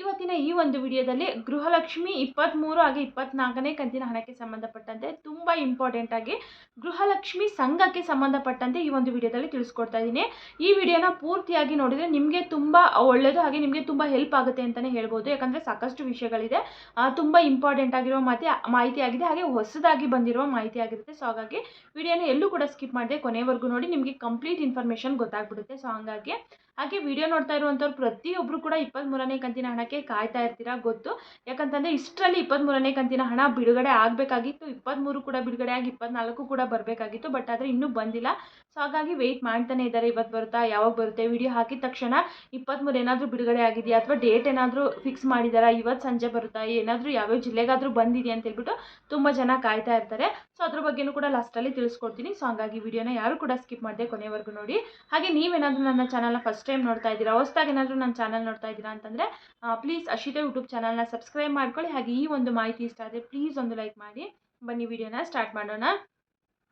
ಇವತ್ತಿನ ಈ ಒಂದು ವಿಡಿಯೋದಲ್ಲಿ ಗೃಹಲಕ್ಷ್ಮಿ ಇಪ್ಪತ್ತ್ಮೂರು ಹಾಗೆ ಇಪ್ಪತ್ನಾಲ್ಕನೇ ಕಂತಿನ ಹಣಕ್ಕೆ ಸಂಬಂಧಪಟ್ಟಂತೆ ತುಂಬ ಇಂಪಾರ್ಟೆಂಟ್ ಆಗಿ ಗೃಹಲಕ್ಷ್ಮಿ ಸಂಘಕ್ಕೆ ಸಂಬಂಧಪಟ್ಟಂತೆ ಈ ಒಂದು ವಿಡಿಯೋದಲ್ಲಿ ತಿಳಿಸ್ಕೊಡ್ತಾ ಇದ್ದೀನಿ. ಈ ವಿಡಿಯೋನ ಪೂರ್ತಿಯಾಗಿ ನೋಡಿದರೆ ನಿಮಗೆ ತುಂಬ ಒಳ್ಳೆಯದು ಹಾಗೆ ನಿಮಗೆ ತುಂಬ ಹೆಲ್ಪ್ ಆಗುತ್ತೆ ಅಂತಲೇ ಹೇಳ್ಬೋದು. ಯಾಕಂದರೆ ಸಾಕಷ್ಟು ವಿಷಯಗಳಿದೆ. ತುಂಬ ಇಂಪಾರ್ಟೆಂಟ್ ಆಗಿರೋ ಮಾತಿ, ಮಾಹಿತಿ ಆಗಿದೆ. ಹಾಗೆ ಹೊಸದಾಗಿ ಬಂದಿರುವ ಮಾಹಿತಿ ಆಗಿರುತ್ತೆ. ಸೊ ಹಾಗಾಗಿ ವಿಡಿಯೋನ ಎಲ್ಲೂ ಕೂಡ ಸ್ಕಿಪ್ ಮಾಡಿದೆ ಕೊನೆವರೆಗೂ ನೋಡಿ. ನಿಮಗೆ ಕಂಪ್ಲೀಟ್ ಇನ್ಫಾರ್ಮೇಷನ್ ಗೊತ್ತಾಗ್ಬಿಡುತ್ತೆ. ಸೊ ಹಂಗಾಗಿ ಹಾಗೆ ವಿಡಿಯೋ ನೋಡ್ತಾ ಇರುವಂಥವ್ರು ಪ್ರತಿಯೊಬ್ಬರು ಕೂಡ ಇಪ್ಪತ್ತ್ಮೂರನೇ ಕಂತಿನ ಹಣಕ್ಕೆ ಕಾಯ್ತಾ ಇರ್ತೀರಾ ಗೊತ್ತು. ಯಾಕಂತಂದರೆ ಇಷ್ಟರಲ್ಲಿ ಇಪ್ಪತ್ತ್ಮೂರನೇ ಕಂತಿನ ಹಣ ಬಿಡುಗಡೆ ಆಗಬೇಕಾಗಿತ್ತು ಇಪ್ಪತ್ತ್ಮೂರು ಕೂಡ ಬಿಡುಗಡೆ ಆಗಿ ಇಪ್ಪತ್ನಾಲ್ಕು ಕೂಡ ಬರಬೇಕಾಗಿತ್ತು ಬಟ್ ಆದರೆ ಇನ್ನೂ ಬಂದಿಲ್ಲ. ಸೊ ಹಾಗಾಗಿ ವೆಯ್ಟ್ ಮಾಡ್ತಾನೆ ಇದ್ದಾರೆ ಇವತ್ತು ಬರುತ್ತಾ, ಯಾವಾಗ ಬರುತ್ತೆ ವಿಡಿಯೋ ಹಾಕಿದ ತಕ್ಷಣ ಇಪ್ಪತ್ತ್ಮೂರು ಏನಾದರೂ ಬಿಡುಗಡೆ ಆಗಿದೆಯಾ, ಅಥವಾ ಡೇಟ್ ಏನಾದರೂ ಫಿಕ್ಸ್ ಮಾಡಿದಾರಾ ಇವತ್ತು ಸಂಜೆ ಬರುತ್ತಾ, ಏನಾದರೂ ಯಾವ್ಯಾವ ಜಿಲ್ಲೆಗಾದರೂ ಬಂದಿದೆಯಾ ಅಂತ ಹೇಳ್ಬಿಟ್ಟು ತುಂಬ ಜನ ಕಾಯ್ತಾ ಇರ್ತಾರೆ. ಸೊ ಅದ್ರ ಬಗ್ಗೆನೂ ಕೂಡ ಲಾಸ್ಟಲ್ಲಿ ತಿಳಿಸ್ಕೊಡ್ತೀನಿ. ಸೊ ಹಾಗಾಗಿ ವಿಡಿಯೋನ ಯಾರು ಕೂಡ ಸ್ಕಿಪ್ ಮಾಡಿದೆ ಕೊನೆವರೆಗೂ ನೋಡಿ. ಹಾಗೆ ನೀವೇನಾದರೂ ನನ್ನ ಚಾನಲ್ನ ಫಸ್ಟ್ ಟೈಮ್ ನೋಡ್ತಾ ಇದ್ದೀರಾ? ಹೊಸ್ದಾಗಿ ಏನಾದರೂ ನನ್ನ ಚಾನಲ್ ನೋಡ್ತಾ ಇದ್ದೀರಾ ಅಂತಂದರೆ ಪ್ಲೀಸ್ ಅಶಿತಾ ಯೂಟ್ಯೂಬ್ ಚಾನಲ್ನ ಸಬ್ಸ್ಕ್ರೈಬ್ ಮಾಡ್ಕೊಳ್ಳಿ. ಹಾಗೆ ಈ ಒಂದು ಮಾಹಿತಿ ಇಷ್ಟ ಆದರೆ ಪ್ಲೀಸ್ ಒಂದು ಲೈಕ್ ಮಾಡಿ. ಬನ್ನಿ ವಿಡಿಯೋನ ಸ್ಟಾರ್ಟ್ ಮಾಡೋಣ.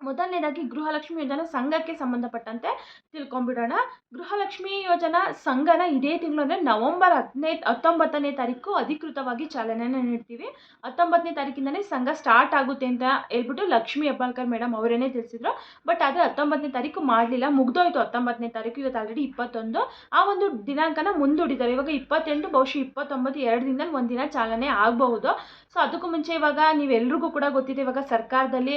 ಮೊದಲನೇದಾಗಿ ಗೃಹಲಕ್ಷ್ಮಿ ಯೋಜನಾ ಸಂಘಕ್ಕೆ ಸಂಬಂಧಪಟ್ಟಂತೆ ತಿಳ್ಕೊಂಬಿಡೋಣ. ಗೃಹಲಕ್ಷ್ಮಿ ಯೋಜನಾ ಸಂಘನ ಇದೇ ತಿಂಗಳು ಅಂದರೆ ನವಂಬರ್ ಹದಿನೈದು, ಹತ್ತೊಂಬತ್ತನೇ ತಾರೀಕು ಅಧಿಕೃತವಾಗಿ ಚಾಲನೆಯನ್ನು ನೀಡ್ತೀವಿ. ಹತ್ತೊಂಬತ್ತನೇ ತಾರೀಕಿಂದನೇ ಸಂಘ ಸ್ಟಾರ್ಟ್ ಆಗುತ್ತೆ ಅಂತ ಹೇಳ್ಬಿಟ್ಟು ಲಕ್ಷ್ಮಿ ಹೆಬ್ಬಾಳ್ಕರ್ ಮೇಡಮ್ ಅವರೇನೆ ತಿಳಿಸಿದ್ರು. ಬಟ್ ಆದರೆ ಹತ್ತೊಂಬತ್ತನೇ ತಾರೀಕು ಮಾಡಲಿಲ್ಲ, ಮುಗ್ದೋಯ್ತು ಹತ್ತೊಂಬತ್ತನೇ ತಾರೀಕು. ಇವತ್ತು ಆಲ್ರೆಡಿ ಇಪ್ಪತ್ತೊಂದು. ಆ ಒಂದು ದಿನಾಂಕನ ಮುಂದೂಡಿದ್ದಾರೆ. ಇವಾಗ ಇಪ್ಪತ್ತೆಂಟು, ಬಹುಶಃ ಇಪ್ಪತ್ತೊಂಬತ್ತು ಎರಡು ದಿನದಲ್ಲಿ ಒಂದಿನ ಚಾಲನೆ ಆಗಬಹುದು. ಸೊ ಅದಕ್ಕೂ ಮುಂಚೆ ಇವಾಗ ನೀವೆಲ್ರಿಗೂ ಕೂಡ ಗೊತ್ತಿದೆ, ಇವಾಗ ಸರ್ಕಾರದಲ್ಲಿ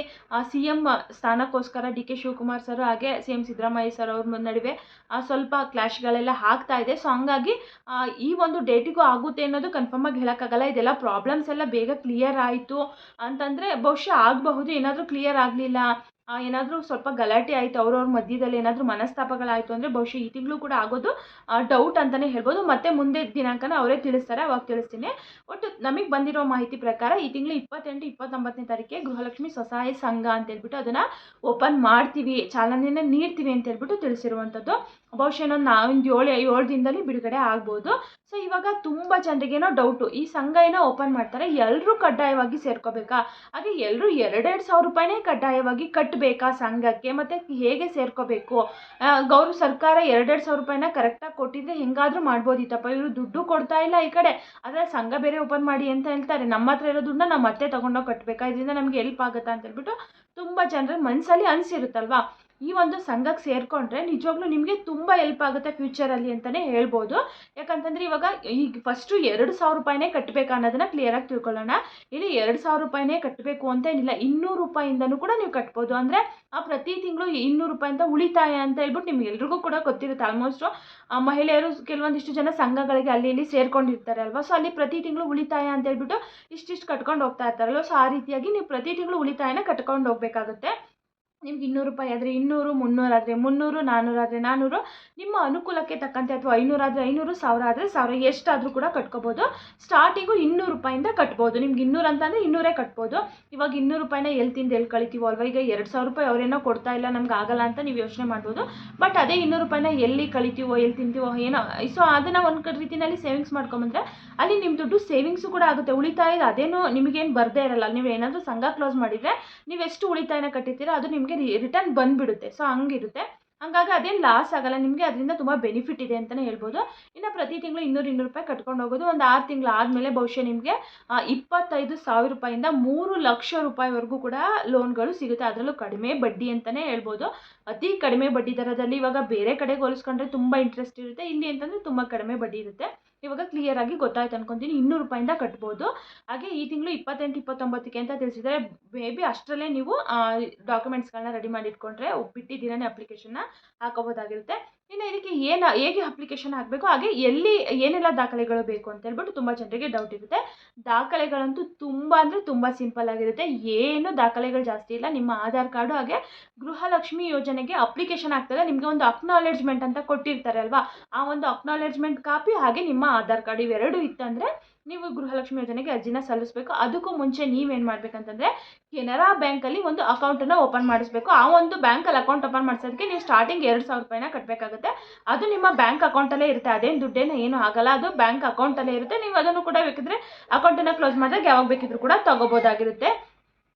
ಸಿ ಎಂ ಸ್ಥಾನಕ್ಕೋಸ್ಕರ ಡಿ ಕೆ ಶಿವಕುಮಾರ್ ಸರ್ ಹಾಗೆ ಸಿ ಎಂ ಸಿದ್ದರಾಮಯ್ಯ ಸರ್ ಅವ್ರ ನಡುವೆ ಸ್ವಲ್ಪ ಕ್ಲಾಶ್ಗಳೆಲ್ಲ ಆಗ್ತಾ ಇದೆ. ಸೊ ಹಂಗಾಗಿ ಈ ಒಂದು ಡೇಟಿಗೂ ಆಗುತ್ತೆ ಅನ್ನೋದು ಕನ್ಫರ್ಮ್ ಆಗಿ ಹೇಳೋಕ್ಕಾಗಲ್ಲ. ಇದೆಲ್ಲ ಪ್ರಾಬ್ಲಮ್ಸ್ ಎಲ್ಲ ಬೇಗ ಕ್ಲಿಯರ್ ಆಯಿತು. ಅಂತಂದರೆ ಬಹುಶಃ ಆಗಬಹುದು. ಏನಾದರೂ ಕ್ಲಿಯರ್ ಆಗಲಿಲ್ಲ. ಏನಾದರೂ ಸ್ವಲ್ಪ ಗಲಾಟೆ ಆಯಿತು ಅವ್ರವ್ರ ಮಧ್ಯದಲ್ಲಿ ಏನಾದರೂ ಮನಸ್ತಾಪಗಳಾಯಿತು ಅಂದರೆ ಬಹುಶಃ ಈ ತಿಂಗಳು ಕೂಡ ಆಗೋದು ಡೌಟ್ ಅಂತಲೇ ಹೇಳ್ಬೋದು. ಮತ್ತೆ ಮುಂದೆ ದಿನಾಂಕನ ಅವರೇ ತಿಳಿಸ್ತಾರೆ, ಅವಾಗ ತಿಳಿಸ್ತೀನಿ. ಒಟ್ಟು ನಮಗೆ ಬಂದಿರೋ ಮಾಹಿತಿ ಪ್ರಕಾರ ಈ ತಿಂಗಳು ಇಪ್ಪತ್ತೆಂಟು, ಇಪ್ಪತ್ತೊಂಬತ್ತನೇ ತಾರೀಕಿಗೆ ಗೃಹಲಕ್ಷ್ಮಿ ಸ್ವಸಹಾಯ ಸಂಘ ಅಂತ ಹೇಳ್ಬಿಟ್ಟು ಅದನ್ನು ಓಪನ್ ಮಾಡ್ತೀವಿ, ಚಾಲನೆಯನ್ನು ನೀಡ್ತೀವಿ ಅಂತ ಹೇಳ್ಬಿಟ್ಟು ತಿಳಿಸಿರುವಂಥದ್ದು. ಬಹುಶಃ ಇನ್ನೊಂದು ನಾವೊಂದು ಏಳು ಏಳು ದಿನದಲ್ಲಿ ಬಿಡುಗಡೆ ಆಗ್ಬೋದು. ಸೊ ಇವಾಗ ತುಂಬ ಜನರಿಗೇನೋ ಡೌಟು ಈ ಸಂಘ ಏನೋ ಓಪನ್ ಮಾಡ್ತಾರೆ. ಎಲ್ಲರೂ ಕಡ್ಡಾಯವಾಗಿ ಸೇರ್ಕೋಬೇಕಾ? ಹಾಗೆ ಎಲ್ಲರೂ ಎರಡೆರಡು ಸಾವಿರ ರೂಪಾಯಿನೇ ಕಡ್ಡಾಯವಾಗಿ ಕಟ್ಟಬೇಕಾ ಸಂಘಕ್ಕೆ? ಮತ್ತು ಹೇಗೆ ಸೇರ್ಕೋಬೇಕು? ಗೌರವ ಸರ್ಕಾರ ಎರಡೆರಡು ಸಾವಿರ ರೂಪಾಯಿನ ಕರೆಕ್ಟಾಗಿ ಕೊಟ್ಟಿದ್ರೆ ಹೆಂಗಾದರೂ ಮಾಡ್ಬೋದಿತ್ತಪ್ಪ ಇವರು ದುಡ್ಡು ಕೊಡ್ತಾ ಇಲ್ಲ ಈ ಕಡೆ. ಆದರೆ ಸಂಘ ಬೇರೆ ಓಪನ್ ಮಾಡಿ ಅಂತ ಹೇಳ್ತಾರೆ. ನಮ್ಮ ಹತ್ರ ಇರೋ ದುಡ್ಡನ್ನ ನಾವು ಮತ್ತೆ ತೊಗೊಂಡೋಗಿ ಕಟ್ಟಬೇಕಾ ಇದರಿಂದ ನಮಗೆ ಹೆಲ್ಪ್ ಆಗುತ್ತಾ ಅಂತ ಹೇಳ್ಬಿಟ್ಟು ತುಂಬ ಜನರ ಮನಸ್ಸಲ್ಲಿ ಅನಿಸಿರುತ್ತಲ್ವಾ? ಈ ಒಂದು ಸಂಘಕ್ಕೆ ಸೇರಿಕೊಂಡ್ರೆ ನಿಜವಾಗ್ಲೂ ನಿಮಗೆ ತುಂಬ ಹೆಲ್ಪ್ ಆಗುತ್ತೆ ಫ್ಯೂಚರಲ್ಲಿ ಅಂತಲೇ ಹೇಳ್ಬೋದು. ಯಾಕಂತಂದರೆ ಇವಾಗ ಈಗ ಫಸ್ಟು ಎರಡು ಸಾವಿರ ರೂಪಾಯಿನೇ ಕಟ್ಟಬೇಕು ಅನ್ನೋದನ್ನ ಕ್ಲಿಯರಾಗಿ ತಿಳ್ಕೊಳ್ಳೋಣ. ಇಲ್ಲಿ ಎರಡು ಸಾವಿರ ರೂಪಾಯಿನೇ ಕಟ್ಟಬೇಕು ಅಂತ ಏನಿಲ್ಲ, ಇನ್ನೂರು ರೂಪಾಯಿಂದನೂ ಕೂಡ ನೀವು ಕಟ್ಬೋದು. ಅಂದರೆ ಆ ಪ್ರತಿ ತಿಂಗಳು ಇನ್ನೂರು ರೂಪಾಯಿ ಅಂತ ಉಳಿತಾಯ ಅಂತ ಹೇಳ್ಬಿಟ್ಟು ನಿಮ್ಗೆ ಎಲ್ರಿಗೂ ಕೂಡ ಗೊತ್ತಿರುತ್ತೆ. ಆಲ್ಮೋಸ್ಟು ಮಹಿಳೆಯರು ಕೆಲವೊಂದಿಷ್ಟು ಜನ ಸಂಘಗಳಿಗೆ ಅಲ್ಲಿ ಇಲ್ಲಿ ಸೇರ್ಕೊಂಡಿರ್ತಾರೆ ಅಲ್ವಾ? ಸೊ ಅಲ್ಲಿ ಪ್ರತಿ ತಿಂಗಳು ಉಳಿತಾಯ ಅಂತ ಹೇಳ್ಬಿಟ್ಟು ಇಷ್ಟಿಷ್ಟು ಕಟ್ಕೊಂಡು ಹೋಗ್ತಾ ಇರ್ತಾರಲ್ವ? ಸೊ ಆ ರೀತಿಯಾಗಿ ನೀವು ಪ್ರತಿ ತಿಂಗಳು ಉಳಿತಾಯನ ಕಟ್ಕೊಂಡು ಹೋಗ್ಬೇಕಾಗುತ್ತೆ. ನಿಮ್ಗೆ ಇನ್ನೂರು ರೂಪಾಯಿ ಆದರೆ ಇನ್ನೂರು ಮುನ್ನೂರಾದರೆ ಮುನ್ನೂರು ನಾನ್ನೂರಾದರೆ ನಾನ್ನೂರು ನಿಮ್ಮ ಅನುಕೂಲಕ್ಕೆ ತಕ್ಕಂತೆ ಅಥವಾ ಐನೂರಾದರೆ ಐನೂರು, ಸಾವಿರ ಆದರೆ ಸಾವಿರ, ಎಷ್ಟಾದರೂ ಕೂಡ ಕಟ್ಕೋಬೋದು. ಸ್ಟಾರ್ಟಿಂಗು ಇನ್ನೂರು ರೂಪಾಯಿಂದ ಕಟ್ಬೋದು. ನಿಮ್ಗೆ ಇನ್ನೂರು ಅಂತಂದರೆ ಇನ್ನೂರೇ ಕಟ್ಬೋದು. ಇವಾಗ ಇನ್ನೂರು ರೂಪಾಯಿನ ಎಲ್ಲಿ ತಿಂದು ಎಲ್ಲಿ ಕಳಿತೀವೋ ಅಲ್ವಾ? ಈಗ ಎರಡು ಸಾವಿರ ರೂಪಾಯಿ ಅವರೇನೋ ಕೊಡ್ತಾ ಇಲ್ಲ, ನಮ್ಗೆ ಆಗಲ್ಲ ಅಂತ ನೀವು ಯೋಚನೆ ಮಾಡ್ಬೋದು. ಬಟ್ ಅದೇ ಇನ್ನೂರು ರೂಪಾಯಿನ ಎಲ್ಲಿ ಕಳಿತೀವೋ, ಎಲ್ಲಿ ತಿಂತೀವೋ ಏನೋ ಸೊ ಅದನ್ನು ಒಂದು ರೀತಿಯಲ್ಲಿ ಸೇವಿಂಗ್ಸ್ ಮಾಡ್ಕೊಂಬಂದ್ರೆ ಅಲ್ಲಿ ನಿಮ್ಮ ದುಡ್ಡು ಸೇವಿಂಗ್ಸು ಕೂಡ ಆಗುತ್ತೆ. ಉಳಿತಾಯ ಅದೇನು ನಿಮಗೇನು ಬರದೇ ಇರಲ್ಲ. ನೀವು ಏನಾದರೂ ಸಂಘ ಕ್ಲೋಸ್ ಮಾಡಿದರೆ ನೀವು ಎಷ್ಟು ಉಳಿತಾಯನ ಕಟ್ಟಿರ್ತೀರ, ಅದು ನಿಮಗೆ ರಿಟರ್ನ್ ಬಂದ್ಬಿಡುತ್ತೆ. ಸೊ ಹಂಗಿರುತ್ತೆ. ಹಂಗಾಗಿ ಅದೇನು ಲಾಸ್ ಆಗಲ್ಲ. ನಿಮಗೆ ಅದರಿಂದ ತುಂಬ ಬೆನಿಫಿಟ್ ಇದೆ ಅಂತಲೇ ಹೇಳ್ಬೋದು. ಇನ್ನು ಪ್ರತಿ ತಿಂಗಳು ಇನ್ನೂರು ಇನ್ನೂರು ರೂಪಾಯಿ ಕಟ್ಕೊಂಡು ಹೋಗೋದು ಒಂದು ಆರು ತಿಂಗಳು ಆದಮೇಲೆ ಬಹುಶಃ ನಿಮಗೆ ಇಪ್ಪತ್ತೈದು ಸಾವಿರ ರೂಪಾಯಿಂದ ಮೂರು ಲಕ್ಷ ರೂಪಾಯಿವರೆಗೂ ಕೂಡ ಲೋನ್ಗಳು ಸಿಗುತ್ತೆ. ಅದರಲ್ಲೂ ಕಡಿಮೆ ಬಡ್ಡಿ ಅಂತಲೇ ಹೇಳ್ಬೋದು. ಅತಿ ಕಡಿಮೆ ಬಡ್ಡಿ ದರದಲ್ಲಿ ಇವಾಗ ಬೇರೆ ಕಡೆಗೆ ಹೋಲಿಸ್ಕೊಂಡ್ರೆ ತುಂಬ ಇಂಟ್ರೆಸ್ಟ್ ಇರುತ್ತೆ. ಇಲ್ಲಿ ಅಂತಂದರೆ ತುಂಬ ಕಡಿಮೆ ಬಡ್ಡಿ ಇರುತ್ತೆ. ಇವಾಗ ಕ್ಲಿಯರ್ ಆಗಿ ಗೊತ್ತಾಯ್ತು ಅನ್ಕೊತೀನಿ. ಇನ್ನೂರು ರೂಪಾಯಿಂದ ಕಟ್ಬೋದು. ಹಾಗೆ ಈ ತಿಂಗಳು ಇಪ್ಪತ್ತೆಂಟು, ಇಪ್ಪತ್ತೊಂಬತ್ತಕ್ಕೆ ಅಂತ ತಿಳಿಸಿದರೆ ಮೇ ಬಿ ಅಷ್ಟರಲ್ಲೇ ನೀವು ಡಾಕ್ಯುಮೆಂಟ್ಸ್ಗಳನ್ನ ರೆಡಿ ಮಾಡಿ ಇಟ್ಕೊಂಡ್ರೆ ಬಿಟ್ಟಿದ್ದೀರನೇ ಅಪ್ಲಿಕೇಶನ್ನ ಹಾಕೋಬೋದಾಗಿರುತ್ತೆ. ಇನ್ನು ಇದಕ್ಕೆ ಏನು, ಹೇಗೆ ಅಪ್ಲಿಕೇಶನ್ ಹಾಕಬೇಕು, ಹಾಗೆ ಎಲ್ಲಿ ಏನೆಲ್ಲ ದಾಖಲೆಗಳು ಬೇಕು ಅಂತ ಹೇಳ್ಬಿಟ್ಟು ತುಂಬ ಜನರಿಗೆ ಡೌಟ್ ಇರುತ್ತೆ. ದಾಖಲೆಗಳಂತೂ ತುಂಬ ಅಂದರೆ ತುಂಬ ಸಿಂಪಲ್ ಆಗಿರುತ್ತೆ. ಏನು ದಾಖಲೆಗಳು ಜಾಸ್ತಿ ಇಲ್ಲ. ನಿಮ್ಮ ಆಧಾರ್ ಕಾರ್ಡು ಹಾಗೆ ಗೃಹಲಕ್ಷ್ಮಿ ಯೋಜನೆಗೆ ಅಪ್ಲಿಕೇಶನ್ ಹಾಕ್ತಾರೆ ನಿಮಗೆ ಒಂದು ಅಕ್ನಾಲೆಜ್ಮೆಂಟ್ ಅಂತ ಕೊಟ್ಟಿರ್ತಾರೆ ಅಲ್ವಾ? ಆ ಒಂದು ಅಕ್ನಾಲೆಜ್ಮೆಂಟ್ ಕಾಪಿ ಹಾಗೆ ನಿಮ್ಮ ಆಧಾರ್ ಕಾರ್ಡ್ ಇವೆರಡು ಇತ್ತಂದರೆ ನೀವು ಗೃಹಲಕ್ಷ್ಮಿ ಯೋಜನೆಗೆ ಅರ್ಜಿನ ಸಲ್ಲಿಸಬೇಕು. ಅದಕ್ಕೂ ಮುಂಚೆ ನೀವೇನು ಮಾಡಬೇಕಂತಂದರೆ, ಕೆನರಾ ಬ್ಯಾಂಕಲ್ಲಿ ಒಂದು ಅಕೌಂಟನ್ನು ಓಪನ್ ಮಾಡಿಸಬೇಕು. ಆ ಒಂದು ಬ್ಯಾಂಕಲ್ಲಿ ಅಕೌಂಟ್ ಓಪನ್ ಮಾಡಿಸೋದಕ್ಕೆ ನೀವು ಸ್ಟಾರ್ಟಿಂಗ್ ಎರಡು ಸಾವಿರ ರೂಪಾಯಿನ ಕಟ್ಟಬೇಕಾಗುತ್ತೆ ಅದು ನಿಮ್ಮ ಬ್ಯಾಂಕ್ ಅಕೌಂಟಲ್ಲೇ ಇರುತ್ತೆ. ಅದೇನು ದುಡ್ಡೇನ ಏನೂ ಆಗಲ್ಲ. ಅದು ಬ್ಯಾಂಕ್ ಅಕೌಂಟಲ್ಲೇ ಇರುತ್ತೆ. ನೀವು ಅದನ್ನು ಕೂಡ ಬೇಕಿದ್ರೆ ಅಕೌಂಟನ್ನು ಕ್ಲೋಸ್ ಮಾಡಿದಾಗ ಯಾವಾಗ ಬೇಕಿದ್ರು ಕೂಡ ತೊಗೋಬೋದಾಗಿರುತ್ತೆ.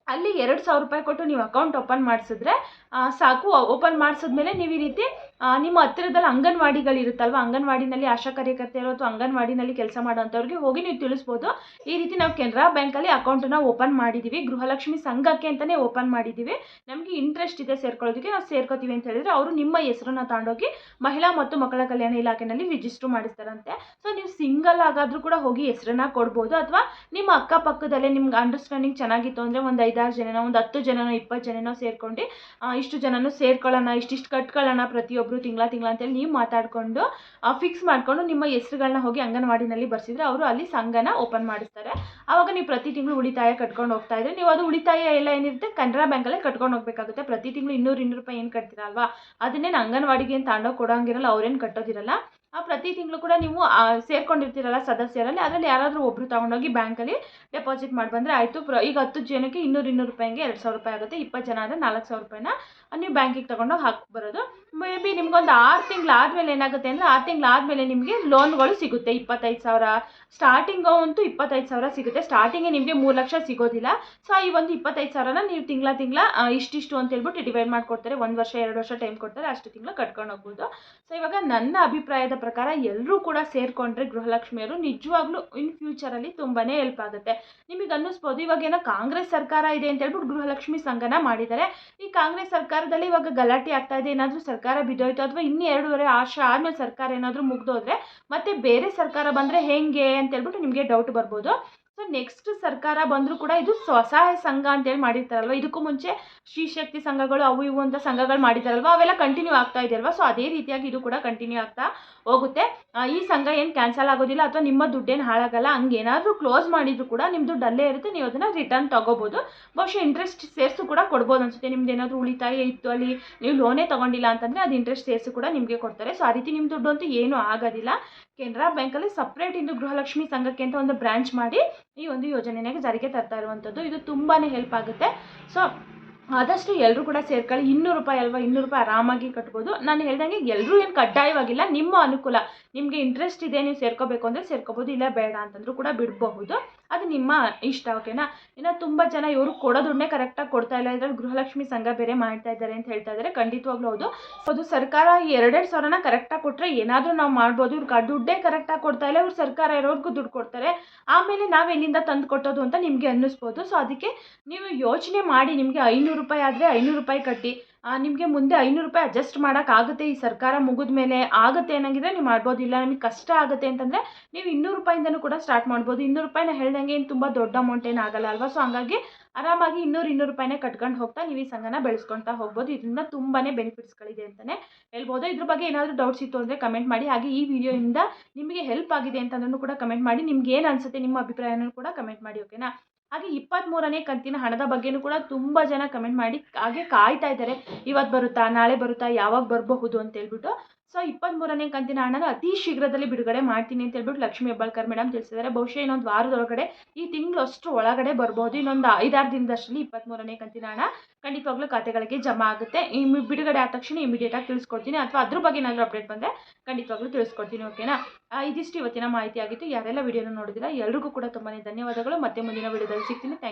ಅಲ್ಲಿ ಎರಡು ಸಾವಿರ ರೂಪಾಯಿ ಕೊಟ್ಟು ನೀವು ಅಕೌಂಟ್ ಓಪನ್ ಮಾಡಿಸಿದ್ರೆ ಸಾಕು ಓಪನ್ ಮಾಡಿಸಿದ್ಮೇಲೆ ನೀವು ಈ ರೀತಿ ನಿಮ್ಮ ಹತ್ತಿರದಲ್ಲಿ ಅಂಗನವಾಡಿಗಳಿರುತ್ತಲ್ವ, ಅಂಗನವಾಡಿನಲ್ಲಿ ಆಶಾ ಕಾರ್ಯಕರ್ತೆಯರು ಅಥವಾ ಅಂಗನವಾಡಿನಲ್ಲಿ ಕೆಲಸ ಮಾಡೋಂಥವ್ರಿಗೆ ಹೋಗಿ ನೀವು ತಿಳಿಸ್ಬೋದು. ಈ ರೀತಿ ನಾವು ಕೆನರಾ ಬ್ಯಾಂಕಲ್ಲಿ ಅಕೌಂಟನ್ನು ಓಪನ್ ಮಾಡಿದ್ದೀವಿ ಗೃಹಲಕ್ಷ್ಮಿ ಸಂಘಕ್ಕೆ ಅಂತಲೇ ಓಪನ್ ಮಾಡಿದ್ದೀವಿ ನಮಗೆ ಇಂಟ್ರೆಸ್ಟ್ ಇದೆ ಸೇರ್ಕೊಳ್ಳೋದಕ್ಕೆ, ನಾವು ಸೇರ್ಕೋತೀವಿ ಅಂತ ಹೇಳಿದ್ರೆ ಅವರು ನಿಮ್ಮ ಹೆಸರನ್ನ ತಗೊಂಡೋಗಿ ಮಹಿಳಾ ಮತ್ತು ಮಕ್ಕಳ ಕಲ್ಯಾಣ ಇಲಾಖೆನಲ್ಲಿ ರಿಜಿಸ್ಟ್ರ್ ಮಾಡಿಸ್ತಾರಂತೆ. ಸೊ ನೀವು ಸಿಂಗಲ್ ಆಗಾದರೂ ಕೂಡ ಹೋಗಿ ಹೆಸರನ್ನ ಕೊಡ್ಬೋದು ಅಥವಾ ನಿಮ್ಮ ಅಕ್ಕಪಕ್ಕದಲ್ಲೇ ನಿಮ್ಗೆ ಅಂಡರ್ಸ್ಟ್ಯಾಂಡಿಂಗ್ ಚೆನ್ನಾಗಿತ್ತು ಅಂದರೆ ಒಂದು ಐದಾರು ಜನನೋ, ಒಂದು ಹತ್ತು ಜನನೋ, ಇಪ್ಪತ್ತು ಜನನೋ ಸೇರ್ಕೊಂಡು ಇಷ್ಟು ಜನನೂ ಸೇರ್ಕೊಳ್ಳೋಣ, ಇಷ್ಟಿಷ್ಟು ಕಟ್ಕೊಳ್ಳೋಣ ಪ್ರತಿಯೊಬ್ಬರು ತಿಂಗಳ ತಿಂಗಳ ಅಂತೇಳಿ ನೀವು ಮಾತಾಡಿಕೊಂಡು ಫಿಕ್ಸ್ ಮಾಡಿಕೊಂಡು ನಿಮ್ಮ ಹೆಸ್ರುಗಳನ್ನ ಹೋಗಿ ಅಂಗನವಾಡಿನಲ್ಲಿ ಬರ್ಸಿದ್ರೆ ಅವರು ಅಲ್ಲಿ ಸಂಘನ ಓಪನ್ ಮಾಡಿಸ್ತಾರೆ. ಆವಾಗ ನೀವು ಪ್ರತಿ ತಿಂಗಳು ಉಳಿತಾಯ ಕಟ್ಕೊಂಡು ಹೋಗ್ತಾ ಇದ್ರೆ, ನೀವು ಅದು ಉಳಿತಾಯ ಎಲ್ಲ ಏನಿರುತ್ತೆ ಕೆನರಾ ಬ್ಯಾಂಕಲ್ಲೇ ಕಟ್ಕೊಂಡು ಹೋಗ್ಬೇಕಾಗುತ್ತೆ. ಪ್ರತಿ ತಿಂಗಳು ಇನ್ನೂರು ಇನ್ನೂರು ರೂಪಾಯಿ ಏನು ಕಟ್ತೀರಲ್ವಾ? ಅದನ್ನೇನು ಅಂಗನವಾಡಿಗೆ ಏನು ತಗೊಂಡೋಗಿ ಕೊಡೋಂಗಿರಲ್ಲ ಅವ್ರೇನು ಕಟ್ಟೋದಿರಲ್ಲ. ಪ್ರತಿ ತಿಂಗಳು ಕೂಡ ನೀವು ಆ, ಸೇರ್ಕೊಂಡಿರ್ತೀರಲ್ಲ ಸದಸ್ಯರಲ್ಲಿ ಅದರಲ್ಲಿ ಯಾರಾದರೂ ಒಬ್ಬರು ತೊಗೊಂಡೋಗಿ ಬ್ಯಾಂಕಲ್ಲಿ ಡೆಪಾಸಿಟ್ ಮಾಡಿ ಬಂದರೆ ಆಯಿತು. ಪ್ರ ಈಗ ಹತ್ತು ಜನಕ್ಕೆ ಇನ್ನೂರು ಇನ್ನೂರು ರೂಪಾಯಿಗೆ ಎರಡು ಸಾವಿರ ರೂಪಾಯಿ ಆಗುತ್ತೆ ಇಪ್ಪತ್ತು ಜನ ಆದರೆ ನಾಲ್ಕು ಸಾವಿರ ರೂಪಾಯಿನ ನೀವು ಬ್ಯಾಂಕಿಗೆ ತೊಗೊಂಡೋಗಿ ಹಾಕಿ ಬರೋದು. ಮೇ ಬಿ ನಿಮ್ಗೊಂದು ಆರು ತಿಂಗಳು ಆದಮೇಲೆ ಏನಾಗುತ್ತೆ ಅಂದರೆ ಆರು ತಿಂಗಳಾದಮೇಲೆ ನಿಮಗೆ ಲೋನ್ಗಳು ಸಿಗುತ್ತೆ ಇಪ್ಪತ್ತೈದು ಸಾವಿರ ಸ್ಟಾರ್ಟಿಂಗು ಅಂತೂ ಇಪ್ಪತ್ತೈದು ಸಾವಿರ ಸಿಗುತ್ತೆ. ಸ್ಟಾರ್ಟಿಂಗೇ ನಿಮಗೆ ಮೂರು ಲಕ್ಷ ಸಿಗೋದಿಲ್ಲ. ಸೊ ಈ ಒಂದು ಇಪ್ಪತ್ತೈದು ಸಾವಿರನ ನೀವು ತಿಂಗಳ ತಿಂಗಳ ಇಷ್ಟಿಷ್ಟು ಅಂತ ಹೇಳ್ಬಿಟ್ಟು ಡಿವೈಡ್ ಮಾಡಿಕೊಡ್ತಾರೆ. ಒಂದು ವರ್ಷ, ಎರಡು ವರ್ಷ ಟೈಮ್ ಕೊಡ್ತಾರೆ. ಅಷ್ಟು ತಿಂಗಳು ಕಟ್ಕೊಂಡು ಹೋಗ್ಬೋದು. ಸೊ ಇವಾಗ ನನ್ನ ಅಭಿಪ್ರಾಯದ ಪ್ರಕಾರ ಎಲ್ಲರೂ ಕೂಡ ಸೇರಿಕೊಂಡ್ರೆ ಗೃಹಲಕ್ಷ್ಮಿಯರು ನಿಜವಾಗ್ಲೂ ಇನ್ ಫ್ಯೂಚರಲ್ಲಿ ತುಂಬಾ ಹೆಲ್ಪ್ ಆಗುತ್ತೆ. ನಿಮಗೆ ಅನ್ನಿಸ್ಬೋದು, ಇವಾಗ ಏನೋ ಕಾಂಗ್ರೆಸ್ ಸರ್ಕಾರ ಇದೆ ಅಂತ ಹೇಳ್ಬಿಟ್ಟು ಗೃಹಲಕ್ಷ್ಮಿ ಸಂಘನ ಮಾಡಿದ್ದಾರೆ. ಈ ಕಾಂಗ್ರೆಸ್ ಸರ್ಕಾರದಲ್ಲಿ ಇವಾಗ ಗಲಾಟೆ ಆಗ್ತಾ ಇದೆ. ಏನಾದರೂ ಸರ್ಕಾರ ಬಿದ್ದೋಯ್ತು ಅಥವಾ ಇನ್ನೂ ಎರಡೂವರೆ ವರ್ಷ ಆದಮೇಲೆ ಸರ್ಕಾರ ಏನಾದರೂ ಮುಗ್ದೋದ್ರೆ ಮತ್ತೆ ಬೇರೆ ಸರ್ಕಾರ ಬಂದರೆ ಹೇಗೆ? ಅಂತ ಹೇಳ್ಬಿಟ್ಟು ನಿಮಗೆ ಡೌಟ್ ಬರ್ಬೋದು. ಸೊ ನೆಕ್ಸ್ಟ್ ಸರ್ಕಾರ ಬಂದರೂ ಕೂಡ ಇದು ಸ್ವಸಹಾಯ ಸಂಘ ಅಂತೇಳಿ ಮಾಡಿರ್ತಾರಲ್ವ? ಇದಕ್ಕೂ ಮುಂಚೆ ಶ್ರೀ ಶಕ್ತಿ ಸಂಘಗಳು, ಅವು ಇವು ಅಂತ ಸಂಘಗಳು ಮಾಡಿದಾರಲ್ವ? ಅವೆಲ್ಲ ಕಂಟಿನ್ಯೂ ಆಗ್ತಾ ಇದೆಯಲ್ವ? ಸೊ ಅದೇ ರೀತಿಯಾಗಿ ಇದು ಕೂಡ ಕಂಟಿನ್ಯೂ ಆಗ್ತಾ ಹೋಗುತ್ತೆ. ಈ ಸಂಘ ಏನು ಕ್ಯಾನ್ಸಲ್ ಆಗೋದಿಲ್ಲ ಅಥವಾ ನಿಮ್ಮ ದುಡ್ಡೇನು ಹಾಳಾಗಲ್ಲ, ಹಂಗೇನಾದರೂ ಕ್ಲೋಸ್ ಮಾಡಿದ್ರು ಕೂಡ ನಿಮ್ಮ ದುಡ್ಡು ಅಲ್ಲೇ ಇರುತ್ತೆ, ನೀವು ಅದನ್ನು ರಿಟರ್ನ್ ತೊಗೋಬೋದು. ಬಹುಶಃ ಇಂಟ್ರೆಸ್ಟ್ ಸೇರಿಸು ಕೂಡ ಕೊಡ್ಬೋದು ಅನ್ಸುತ್ತೆ. ನಿಮ್ದು ಏನಾದರೂ ಉಳಿತಾಯ ಇತ್ತು ಅಲ್ಲಿ, ನೀವು ಲೋನೇ ತೊಗೊಂಡಿಲ್ಲ ಅಂತಂದರೆ ಅದು ಇಂಟ್ರೆಸ್ಟ್ ಸೇರಿಸು ಕೂಡ ನಿಮಗೆ ಕೊಡ್ತಾರೆ. ಸೊ ಆ ರೀತಿ ನಿಮ್ಮ ದುಡ್ಡು ಅಂತೂ ಏನೂ ಆಗೋದಿಲ್ಲ. ಕೆನರಾ ಬ್ಯಾಂಕಲ್ಲಿ ಸಪ್ರೇಟ್ ಇಂದು ಗೃಹಲಕ್ಷ್ಮಿ ಸಂಘಕ್ಕೆ ಅಂತ ಒಂದು ಬ್ರಾಂಚ್ ಮಾಡಿ ಈ ಒಂದು ಯೋಜನೆಗೆ ಜಾರಿಗೆ ತರ್ತಾ ಇರುವಂಥದ್ದು ಇದು ತುಂಬಾ ಹೆಲ್ಪ್ ಆಗುತ್ತೆ. ಸೊ ಆದಷ್ಟು ಎಲ್ಲರೂ ಕೂಡ ಸೇರ್ಕೊಳ್ಳಿ. ಇನ್ನೂರು ರೂಪಾಯಿ ಅಲ್ವಾ, ಇನ್ನೂರು ರೂಪಾಯಿ ಆರಾಮಾಗಿ ಕಟ್ಬೋದು. ನಾನು ಹೇಳ್ದಂಗೆ ಎಲ್ಲರೂ ಏನು ಕಡ್ಡಾಯವಾಗಿಲ್ಲ, ನಿಮ್ಮ ಅನುಕೂಲ. ನಿಮಗೆ ಇಂಟ್ರೆಸ್ಟ್ ಇದೆ, ನೀವು ಸೇರ್ಕೋಬೇಕು ಅಂದರೆ ಸೇರ್ಕೋಬೋದು, ಇಲ್ಲ ಬೇಡ ಅಂತಂದ್ರೂ ಕೂಡ ಬಿಡಬಹುದು. ಅದು ನಿಮ್ಮ ಇಷ್ಟ ಓಕೆನಾ ಇನ್ನು ತುಂಬ ಜನ ಇವರು ಕೊಡೋ ದುಡ್ಡನ್ನೇ ಕರೆಕ್ಟಾಗಿ ಕೊಡ್ತಾ ಇಲ್ಲ. ಇದ್ರಲ್ಲಿ ಗೃಹಲಕ್ಷ್ಮಿ ಸಂಘ ಬೇರೆ ಮಾಡ್ತಾ ಇದ್ದಾರೆ ಅಂತ ಹೇಳ್ತಾ ಇದ್ದಾರೆ. ಖಂಡಿತವಾಗ್ಲೂ ಹೌದು. ಅದು ಸರ್ಕಾರ ಎರಡೆರಡು ಸಾವಿರನ ಕರೆಕ್ಟಾಗಿ ಕೊಟ್ಟರೆ ಏನಾದರೂ ನಾವು ಮಾಡ್ಬೋದು. ಇವ್ರಿಗೆ ದುಡ್ಡೇ ಕರೆಕ್ಟಾಗಿ ಕೊಡ್ತಾ ಇಲ್ಲ. ಇವ್ರು ಸರ್ಕಾರ ಇರೋರ್ಗೂ ದುಡ್ಡು ಕೊಡ್ತಾರೆ. ಆಮೇಲೆ ನಾವು ಎಲ್ಲಿಂದ ತಂದು ಕೊಟ್ಟೋದು ಅಂತ ನಿಮಗೆ ಅನ್ನಿಸ್ಬೋದು. ಸೊ ಅದಕ್ಕೆ ನೀವು ಯೋಚನೆ ಮಾಡಿ, ನಿಮಗೆ ಐನೂರು ರೂಪಾಯಿ ಆದರೆ ಐನೂರು ರೂಪಾಯಿ ಕಟ್ಟಿ. ನಿಮಗೆ ಮುಂದೆ ಐನೂರು ರೂಪಾಯಿ ಅಡ್ಜಸ್ಟ್ ಮಾಡೋಕ್ಕಾಗುತ್ತೆ ಈ ಸರ್ಕಾರ ಮುಗಿದ ಮೇಲೆ ಆಗುತ್ತೆ ಅನ್ನಂಗಿದ್ರೆ ನೀವು ಮಾಡ್ಬೋದು. ಇಲ್ಲ, ನಿಮಗೆ ಕಷ್ಟ ಆಗುತ್ತೆ ಅಂತಂದರೆ ನೀವು ಇನ್ನೂರು ರೂಪಾಯಿಂದನೂ ಕೂಡ ಸ್ಟಾರ್ಟ್ ಮಾಡ್ಬೋದು. ಇನ್ನೂರು ರೂಪಾಯಿನ ಹೇಳ್ದಂಗೆ ಏನು ತುಂಬ ದೊಡ್ಡ ಅಮೌಂಟ್ ಏನು ಆಗಲ್ಲ ಅಲ್ವಾ? ಸೊ ಹಂಗಾಗಿ ಆರಾಮಾಗಿ ಇನ್ನೂರು ಇನ್ನೂರು ರೂಪಾಯಿನೇ ಕಟ್ಕೊಂಡು ಹೋಗ್ತಾ ನೀವು ಈ ಸಂಘನ ಬೆಳೆಸ್ಕೊಳ್ತಾ ಹೋಗ್ಬೋದು. ಇದರಿಂದ ತುಂಬಾ ಬೆನಿಫಿಟ್ಸ್ಗಳಿದೆ ಅಂತಲೇ ಹೇಳ್ಬೋದು. ಇದ್ರ ಬಗ್ಗೆ ಏನಾದರೂ ಡೌಟ್ಸ್ ಇತ್ತು ಅಂದರೆ ಕಮೆಂಟ್ ಮಾಡಿ. ಹಾಗೆ ಈ ವಿಡಿಯೋಯಿಂದ ನಿಮಗೆ ಹೆಲ್ಪ್ ಆಗಿದೆ ಅಂತಂದ್ರೂ ಕೂಡ ಕಮೆಂಟ್ ಮಾಡಿ. ನಿಮ್ಗೆ ಏನು ಅನಿಸುತ್ತೆ, ನಿಮ್ಮ ಅಭಿಪ್ರಾಯನೂ ಕೂಡ ಕಮೆಂಟ್ ಮಾಡಿ ಓಕೆನಾ ಹಾಗೆ ಇಪ್ಪತ್ತ್ಮೂರನೇ ಕಂತಿನ ಹಣದ ಬಗ್ಗೆನೂ ಕೂಡ ತುಂಬ ಜನ ಕಮೆಂಟ್ ಮಾಡಿ ಹಾಗೆ ಕಾಯ್ತಾ ಇದ್ದಾರೆ. ಇವತ್ತು ಬರುತ್ತಾ, ನಾಳೆ ಬರುತ್ತಾ, ಯಾವಾಗ ಬರಬಹುದು ಅಂತ ಹೇಳ್ಬಿಟ್ಟು ಸೊ ಇಪ್ಪತ್ತ್ಮೂರನೇ ಕಂತಿನ ಹಣನ ಅತಿ ಶೀಘ್ರದಲ್ಲಿ ಬಿಡುಗಡೆ ಮಾಡ್ತೀನಿ ಅಂತ ಹೇಳ್ಬಿಟ್ಟು ಲಕ್ಷ್ಮೀ ಹೆಬ್ಬಾಳ್ಕರ್ ಮೇಡಮ್ ತಿಳಿಸಿದ್ದಾರೆ. ಬಹುಶಃ ಇನ್ನೊಂದು ವಾರದೊಳಗಡೆ ಈ ತಿಂಗಳು ಅಷ್ಟು ಒಳಗಡೆ ಬರ್ಬೋದು. ಇನ್ನೊಂದು ಐದಾರು ದಿನದಷ್ಟರಲ್ಲಿ ಇಪ್ಪತ್ತ್ಮೂರನೇ ಕಂತಿನ ಹಣ ಖಂಡಿತವಾಗ್ಲೂ ಖಾತೆಗಳಿಗೆ ಜಮಾ ಆಗುತ್ತೆ. ಈ ಬಿಡುಗಡೆ ಆದ ತಕ್ಷಣ ಇಮಿಡಿಯೇಟಾಗಿ ತಿಳಿಸ್ಕೊಡ್ತೀನಿ. ಅಥವಾ ಅದ್ರ ಬಗ್ಗೆ ಏನಾದರೂ ಅಪ್ಡೇಟ್ ಬಂದರೆ ಖಂಡಿತವಾಗ್ಲೂ ತಿಳಿಸ್ಕೊಡ್ತೀನಿ ಓಕೆನಾ ಇದಿಷ್ಟು ಇವತ್ತಿನ ಮಾಹಿತಿ ಆಗಿತ್ತು. ಯಾರೆಲ್ಲ ವಿಡಿಯೋನ ನೋಡಿದಿರಾ ಎಲ್ರಿಗೂ ಕೂಡ ತುಂಬಾ ಧನ್ಯವಾದಗಳು. ಮತ್ತೆ ಮುಂದಿನ ವಿಡಿಯೋದಲ್ಲಿ ಸಿಗ್ತೀನಿ. ಥ್ಯಾಂಕ್